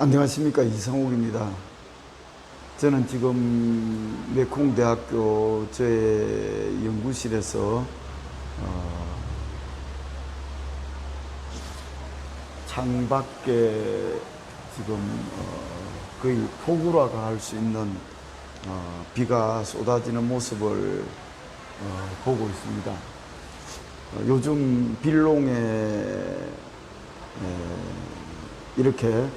안녕하십니까 이상욱입니다. 저는 지금 메콩대학교 제 연구실에서 어, 창밖에 지금 어, 거의 폭우라고 할 수 있는 어, 비가 쏟아지는 모습을 어, 보고 있습니다. 어, 요즘 빌롱에 에, 이렇게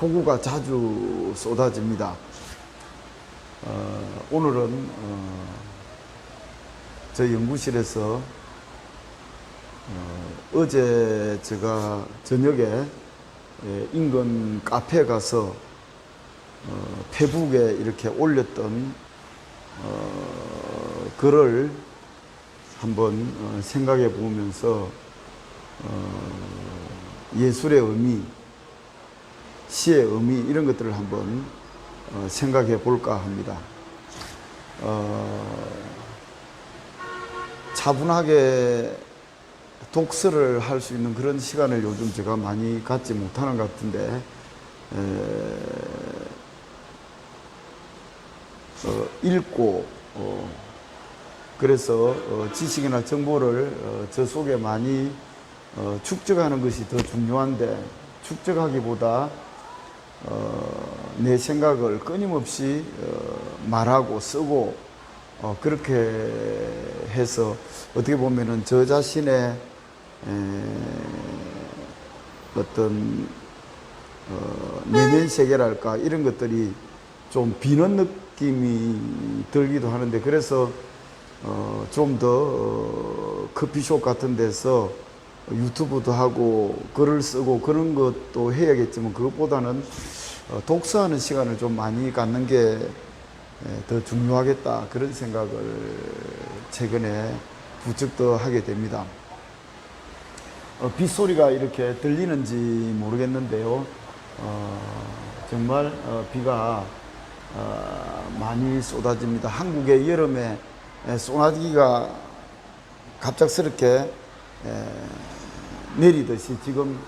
폭우가 자주 쏟아집니다. 어, 오늘은 어, 저희 연구실에서 어, 제 제가 저녁에 예, 인근 카페에 가서 어, 페북에 이렇게 올렸던 어, 글을 한번 어, 생각해 보면서 어, 예술의 의미, 시의 의미 이런 것들을 한번 어, 생각해 볼까 합니다. 어, 차분하게 독서를 할 수 있는 그런 시간을 요즘 제가 많이 갖지 못하는 것 같은데 에, 어, 읽고 어, 그래서 어, 지식이나 정보를 어, 저 속에 많이 어, 축적하는 것이 더 중요한데 축적하기보다 어, 내 생각을 끊임없이 어, 말하고 쓰고 어, 그렇게 해서 어떻게 보면은 저 자신의 에, 어떤 어, 내면 세계랄까 이런 것들이 좀 비는 느낌이 들기도 하는데 그래서 어, 좀더 어, 커피숍 같은 데서 유튜브도 하고 글을 쓰고 그런 것도 해야겠지만 그것보다는 어, 독서하는 시간을 좀 많이 갖는 게 더 중요하겠다 그런 생각을 최근에 부쩍 더 하게 됩니다. 어, 빗소리가 이렇게 들리는지 모르겠는데요. 어, 정말 어, 비가 어, 많이 쏟아집니다. 한국의 여름에 에, 소나기가 갑작스럽게 에, 내리듯이 지금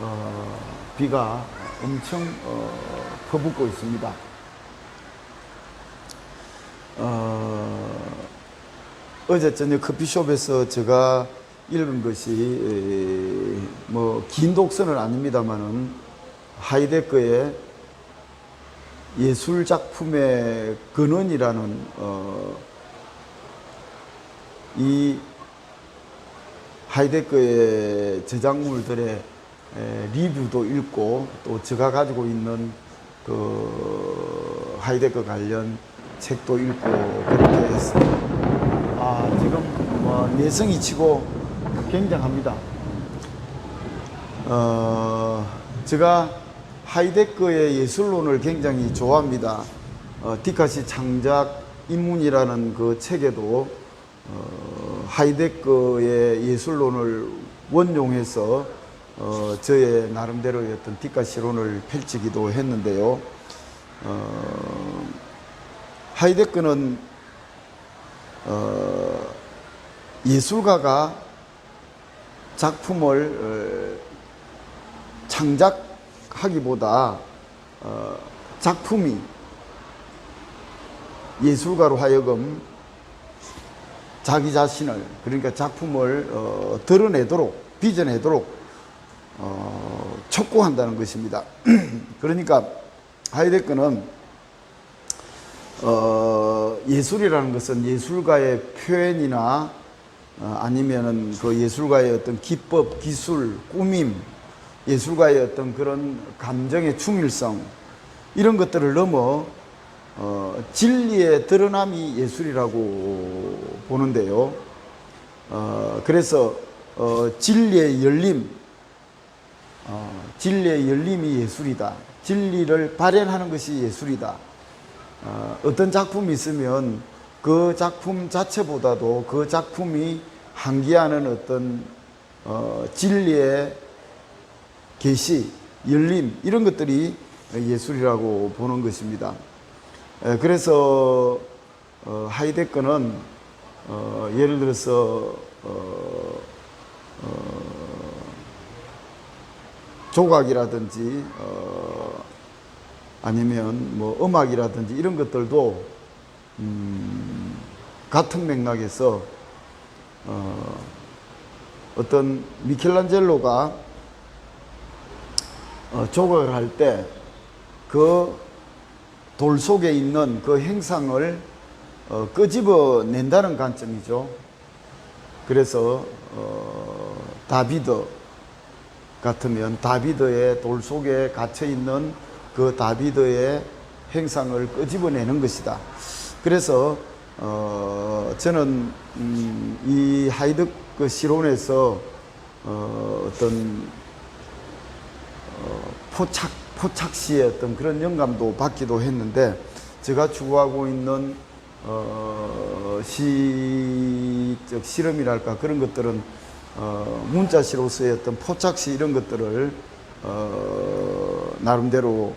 어, 비가 엄청 어, 퍼붓고 있습니다. 어, 어제 저녁 커피숍에서 제가 읽은 것이 뭐 긴 독서는 아닙니다만은 하이데거의 예술 작품의 근원이라는 어, 이 하이데거의 저작물들의 에, 리뷰도 읽고 또 제가 가지고 있는 그 하이데거 관련 책도 읽고 그렇게 했습니다. 아 지금 뭐 내성이 치고 굉장합니다. 어, 제가 하이데거의 예술론을 굉장히 좋아합니다. 어, 디카시 창작 입문이라는 그 책에도 어, 하이데거의 예술론을 원용해서 어, 저의 나름대로의 어떤 디카시론을 펼치기도 했는데요. 어, 하이데거는 어, 예술가가 작품을 어, 창작하기보다 어, 작품이 예술가로 하여금 자기 자신을 그러니까 작품을 어, 드러내도록 빚어내도록 어, 촉구한다는 것입니다. 그러니까 하이데거는 어, 예술이라는 것은 예술가의 표현이나 어, 아니면은 그 예술가의 어떤 기법, 기술, 꾸밈, 예술가의 어떤 그런 감정의 충일성 이런 것들을 넘어 어, 진리의 드러남이 예술이라고 보는데요. 어, 그래서 어, 진리의 열림, 어, 진리의 열림이 예술이다. 진리를 발현하는 것이 예술이다. 어, 어떤 작품이 있으면 그 작품 자체보다도 그 작품이 한기하는 어떤 어, 진리의 계시, 열림 이런 것들이 예술이라고 보는 것입니다. 에, 그래서 어, 하이데거는 어, 예를 들어서 어, 어, 조각이라든지 어, 아니면 뭐 음악이라든지 이런 것들도 음, 같은 맥락에서 어, 어떤 미켈란젤로가 어, 조각을 할 때 그 돌 속에 있는 그 행상을 어, 끄집어낸다는 관점이죠. 그래서 어, 다비드 같으면 다비드의 돌 속에 갇혀 있는 그 다비드의 행상을 끄집어내는 것이다. 그래서 어, 저는 음, 이 하이드크 시론에서 어, 어떤 어, 포착 포착시의 어떤 그런 영감도 받기도 했는데 제가 추구하고 있는 어, 시적 실험이랄까 그런 것들은 어, 문자시로서의 어떤 포착시 이런 것들을 어, 나름대로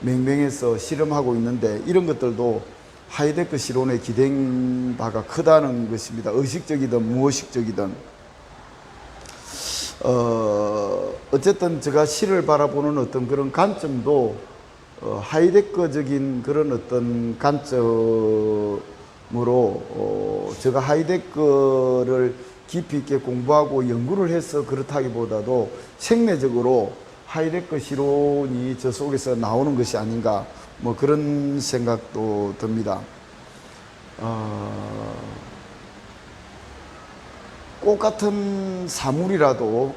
맹맹해서 실험하고 있는데 이런 것들도 하이데크 시론에 기댄 바가 크다는 것입니다. 의식적이든 무의식적이든. 어, 어쨌든 제가 시를 바라보는 어떤 그런 관점도 어, 하이데크적인 그런 어떤 관점으로 어, 제가 하이데크를 깊이 있게 공부하고 연구를 해서 그렇다기보다도 생내적으로 하이데크 시론이 저 속에서 나오는 것이 아닌가 뭐 그런 생각도 듭니다. 어, 꽃 같은 사물이라도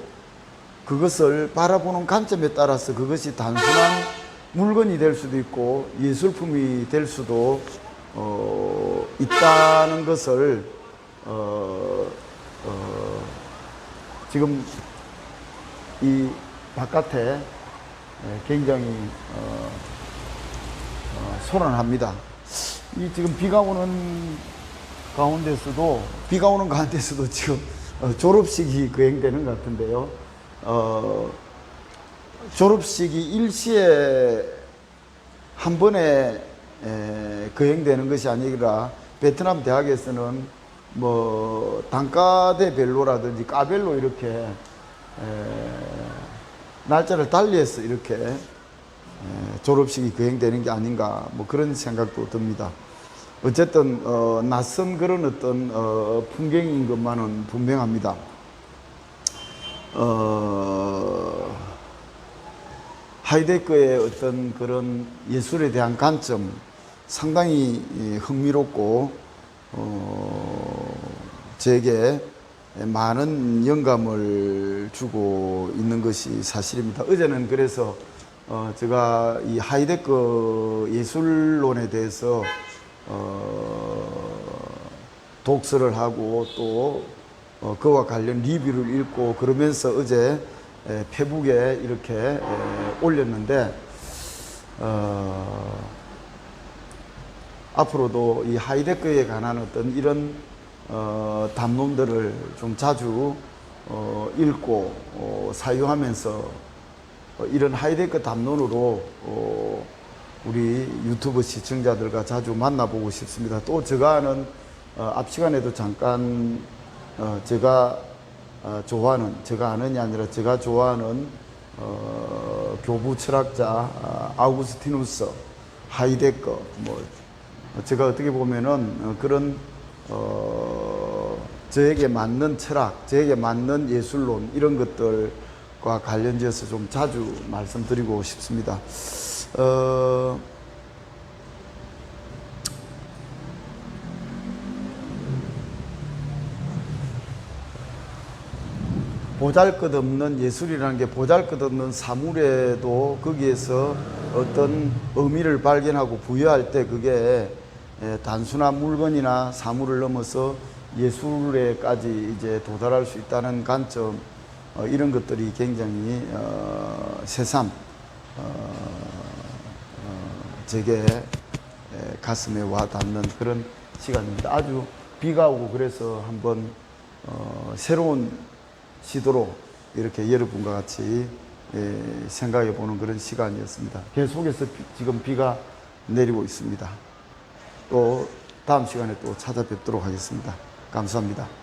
그것을 바라보는 관점에 따라서 그것이 단순한 물건이 될 수도 있고 예술품이 될 수도 어, 있다는 것을 어, 어, 지금 이 바깥에 예, 굉장히 어, 어, 소란합니다. 이 지금 비가 오는 가운데서도 비가 오는 가운데서도 지금 어, 졸업식이 거행되는 것 같은데요. 어, 졸업식이 일시에 한 번에 에, 거행되는 것이 아니라 베트남 대학에서는 뭐 단과대별로라든지 까별로 이렇게 에, 날짜를 달리해서 이렇게 에, 졸업식이 거행되는 게 아닌가 뭐 그런 생각도 듭니다. 어쨌든 어, 낯선 그런 어떤 어, 풍경인 것만은 분명합니다. 어, 하이데크의 어떤 그런 예술에 대한 관점 상당히 이, 흥미롭고 어, 제게 많은 영감을 주고 있는 것이 사실입니다. 어제는 그래서 어, 제가 이 하이데크 예술론에 대해서 어, 독서를 하고 또 어, 그와 관련 리뷰를 읽고 그러면서 어제 에, 페북에 이렇게 에, 올렸는데 어, 앞으로도 이 하이데크에 관한 어떤 이런 어, 담론들을 좀 자주 어, 읽고 어, 사용하면서 어, 이런 하이데크 담론으로 어, 우리 유튜브 시청자들과 자주 만나보고 싶습니다. 또 제가 아는 어, 앞 시간에도 잠깐 어, 제가 어, 좋아하는 제가 아는이 아니라 제가 좋아하는 어, 교부 철학자 아, 아우구스티누스, 하이데거 뭐 제가 어떻게 보면은 어, 그런 어, 저에게 맞는 철학, 저에게 맞는 예술론 이런 것들과 관련지어서 좀 자주 말씀드리고 싶습니다. 어, 보잘 것 없는 예술이라는 게 보잘 것 없는 사물에도 거기에서 어떤 의미를 발견하고 부여할 때 그게 에, 단순한 물건이나 사물을 넘어서 예술에까지 이제 도달할 수 있다는 관점 어, 이런 것들이 굉장히 어, 새삼 어, 어, 제게 에, 가슴에 와 닿는 그런 시간입니다. 아주 비가 오고 그래서 한번 어, 새로운 시도로 이렇게 여러분과 같이 예, 생각해 보는 그런 시간이었습니다. 계속해서 비- 지금 비가 내리고 있습니다. 또 다음 시간에 또 찾아뵙도록 하겠습니다. 감사합니다.